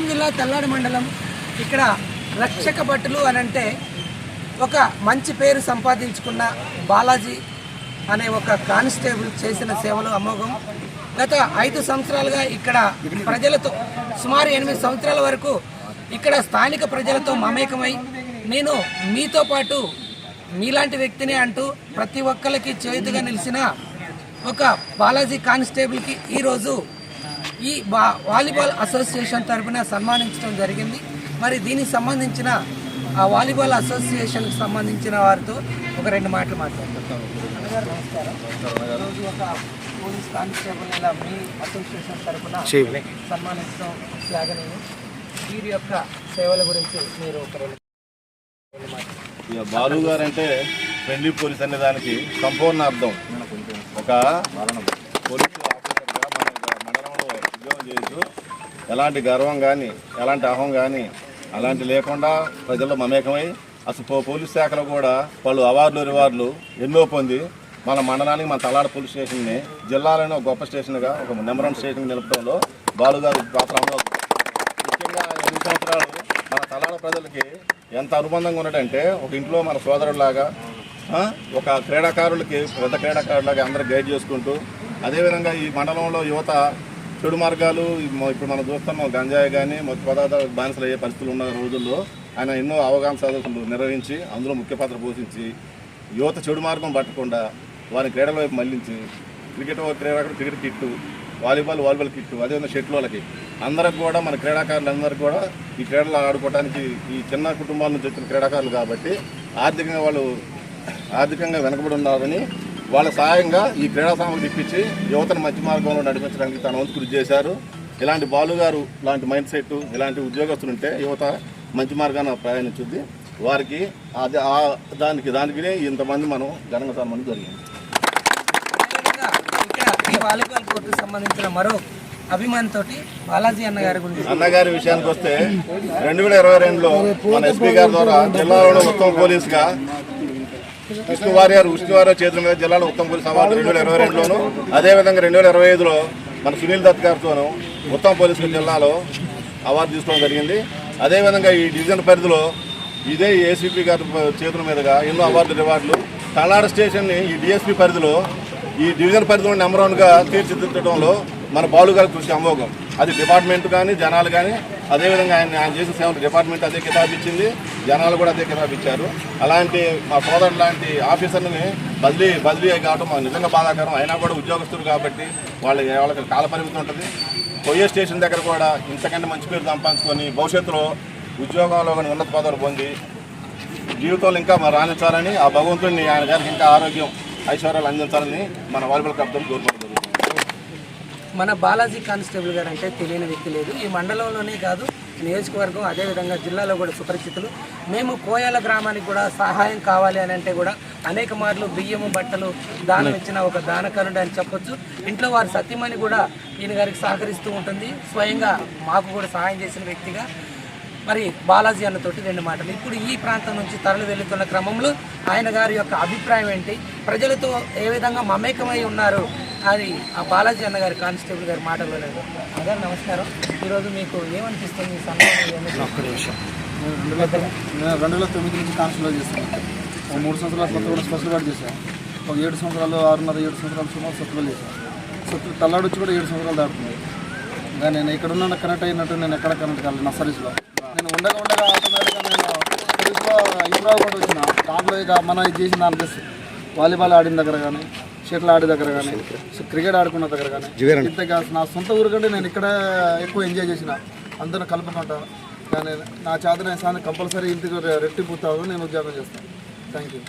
ఖమ్మం జిల్లా తెల్లాడి మండలం ఇక్కడ రక్షక భటులు అని అంటే ఒక మంచి పేరు సంపాదించుకున్న బాలాజీ అనే ఒక కానిస్టేబుల్ చేసిన సేవలు అమోఘం. గత ఐదు సంవత్సరాలుగా ఇక్కడ ప్రజలతో సుమారు ఎనిమిది సంవత్సరాల వరకు ఇక్కడ స్థానిక ప్రజలతో మమేకమై నేను మీతో పాటు మీలాంటి వ్యక్తిని అంటూ ప్రతి ఒక్కరికి చేతుగా నిలిచిన ఒక బాలాజీ కానిస్టేబుల్కి ఈరోజు ఈ బా వాలీబాల్ అసోసియేషన్ తరపున సన్మానించడం జరిగింది. మరి దీనికి సంబంధించిన ఆ వాలీబాల్ అసోసియేషన్కి సంబంధించిన వారితో ఒక రెండు మాటలు మాట్లాడుతాం అన్నగారు నమస్కారం. ఈరోజు ఒక పోలీస్ కానిస్టేబుల్ ఇలా మీ అసోసియేషన్ తరపున సన్మానించడం త్యాగనీయం. వీరి యొక్క సేవల గురించి మీరు ఒక రెండు రెండు మాటలు. ఇక బాలు గారు అంటే ఫ్రెండ్లీ పోలీస్ అనే దానికి సంపూర్ణ అర్థం. ఒక పోలీసు ఆఫీసర్గా మన మండలంలో ఉద్యోగం చేస్తూ ఎలాంటి గర్వం కానీ ఎలాంటి అహం కానీ అలాంటి లేకుండా ప్రజల్లో మమేకమై అసలు పో- పోలీస్ శాఖలో కూడా వాళ్ళు అవార్డులు రివార్డులు ఎన్నో పొంది మన మండలానికి మన తలాడ పోలీస్ స్టేషన్ని జిల్లాలోనే ఒక గొప్ప స్టేషన్గా ఒక నెంబర్ వన్ స్టేషన్ నిలపడంలో బాలుగారు పాత్ర ముఖ్యంగా సంవత్సరాలు మన తలాడ ప్రజలకి ఎంత అనుబంధంగా ఉన్నదంటే ఒక ఇంట్లో మన సోదరులాగా ఒక క్రీడాకారులకి పెద్ద క్రీడాకారులాగా అందరూ గైడ్ చేసుకుంటూ అదేవిధంగా ఈ మండలంలో యువత చెడు మార్గాలు ఇప్పుడు మనం చూస్తున్నాం గంజాయి కానీ మొత్తం పదార్థాలు బానిసలు అయ్యే పరిస్థితులు ఉన్న రోజుల్లో ఆయన ఎన్నో అవగాహన సదస్సులు నిర్వహించి అందులో ముఖ్య పాత్ర పోషించి యువత చెడు మార్గం పట్టకుండా వారిని క్రీడల వైపు మళ్ళించి క్రికెట్ క్రీడాకారులు cricket kit volleyball volleyball kit అదేవిధంగా షటిల్ వాళ్ళకి. అందరికి కూడా మన క్రీడాకారులందరికీ కూడా ఈ క్రీడలు ఆడుకోవడానికి ఈ చిన్న కుటుంబాల నుంచి వచ్చిన క్రీడాకారులు కాబట్టి ఆర్థికంగా వాళ్ళు ఆర్థికంగా వెనకబడి ఉన్నారని వాళ్ళ సహాయంగా ఈ క్రీడా సామగ్రి ఇప్పించి యువతను మంచి మార్గంలో నడిపించడానికి తన వంతు కృషి చేశారు. ఇలాంటి బాలు గారు ఇలాంటి మైండ్ సెట్ ఇలాంటి ఉద్యోగస్తులు ఉంటే యువత మంచి మార్గాన ప్రయాణించుద్ది. వారికి అది ఆ దానికి దానికి ఇంతమంది మనం ఘనంగా సన్మానం జరిగింది. వాలీబాల్ కోర్టుకు సంబంధించిన మరో అభిమానితోటి బాలాజీ అన్న గారి గురించి అన్నగారి విషయానికి వస్తే రెండు వేల ఇరవై రెండులో మన ఎస్పీ గారి ద్వారా జిల్లాలోని ఉత్తమ పోలీసుగా విష్ణువారి గారు విష్ణు చేతుల మీద జిల్లాలో ఉత్తమ పోలీస్ అవార్డు రెండు వేల ఇరవై రెండులోను అదేవిధంగా రెండు వేల ఇరవై ఐదులో మన సునీల్ దత్ గారితోనూ ఉత్తమ పోలీసుల జిల్లాలో అవార్డు తీసుకోవడం జరిగింది. అదేవిధంగా ఈ డివిజన్ పరిధిలో ఇదే ఏసీపీ గారి చేతుల మీదుగా ఎన్నో అవార్డు రివార్డులు. తలాడ స్టేషన్ని ఈ డిఎస్పీ పరిధిలో ఈ డివిజన్ పరిధిలో నెంబర్ వన్గా తీర్చిదిద్దడంలో మన బాలు గారి కృషి అమోఘం. అది డిపార్ట్మెంట్ కానీ జనాలు కానీ అదేవిధంగా ఆయన ఆయన చేసిన సేవలు డిపార్ట్మెంట్ అదే కితాబు ఇచ్చింది జనాలు కూడా అదే కితాబు ఇచ్చారు. అలాంటి మా సోదరు లాంటి ఆఫీసర్ని బదిలీ బదిలీ కావడం మాకు నిజంగా బాధాకరం. అయినా కూడా ఉద్యోగస్తులు కాబట్టి వాళ్ళకి వాళ్ళకి కాల పరిమితి ఉంటుంది. పోయే స్టేషన్ దగ్గర కూడా ఇంతకంటే మంచి పేరు సంపాదించుకొని భవిష్యత్తులో ఉద్యోగంలో కానీ ఉన్నత పదవులు పొంది జీవితంలో ఇంకా రాణించాలని ఆ భగవంతుడిని ఆయన గారికి ఇంకా ఆరోగ్యం ఐశ్వర్యాలు అందించాలని మన వాలీబాల్ కప్తం కోరుకుంటుంది. మన బాలాజీ కానిస్టేబుల్ గారు అంటే తెలియని వ్యక్తి లేదు. ఈ మండలంలోనే కాదు నియోజకవర్గం అదేవిధంగా జిల్లాలో కూడా సుపరిచితులు. మేము కోయాల గ్రామానికి కూడా సహాయం కావాలి అని అంటే కూడా అనేక మార్లు బియ్యము బట్టలు దానం ఇచ్చిన ఒక దానకరుడు అని చెప్పొచ్చు. ఇంట్లో వారి సత్యమని కూడా ఈయన గారికి సహకరిస్తూ ఉంటుంది. స్వయంగా మాకు కూడా సహాయం చేసిన వ్యక్తిగా. మరి బాలాజీ అన్నతోటి రెండు మాటలు. ఇప్పుడు ఈ ప్రాంతం నుంచి తరలి వెళ్తున్న క్రమంలో ఆయన గారి యొక్క అభిప్రాయం ఏంటి? ప్రజలతో ఏ విధంగా మమేకమై ఉన్నారు? అది ఆ బాలాజీ అన్న గారి కానిస్టేబుల్ గారి మాటలు లేదు. అగారు నమస్కారం. ఈరోజు మీకు ఏమనిపిస్తుంది ఏమిటి? నేను రెండు వేల తొమ్మిది నుంచి కాన్స్టేబుల్ చేస్తాను ఒక మూడు సంవత్సరాల కొత్త కూడా స్పెషల్ గార్డ్ చేశాను. ఒక ఏడు సంవత్సరాలు ఆరున్నర ఏడు సంవత్సరాలు సుమారు సత్తులు చేశాను. సత్తు తల్లాడు వచ్చి కూడా ఏడు సంవత్సరాలు దాటుతుంది. ఇంకా నేను ఇక్కడ ఉన్న కనెక్ట్ అయినట్టు నేను ఎక్కడ కనెక్ట్ కాలేదు నా సర్వీస్లో. నేను ఉండగా ఉండగా ఆటోమేటిక్గా నేను సర్వీస్లో ఇంప్రూవ్ కూడా వచ్చిన దాంట్లో ఇక మనం ఇది చేసిన దానికి వాలీబాల్ ఆడిన దగ్గర కానీ షటిల్ ఆడే దగ్గర కానీ క్రికెట్ ఆడుకున్న దగ్గర కానీ ఇంతగా నా సొంత ఊరు కంటే నేను ఇక్కడ ఎక్కువ ఎంజాయ్ చేసిన అందరిని కలుపుకుంటా. కానీ నా చేతన సార్ కంపల్సరీ ఇంటికి రెట్టిపోతావు నేను ఉద్యోగం చేస్తాను థ్యాంక్ యూ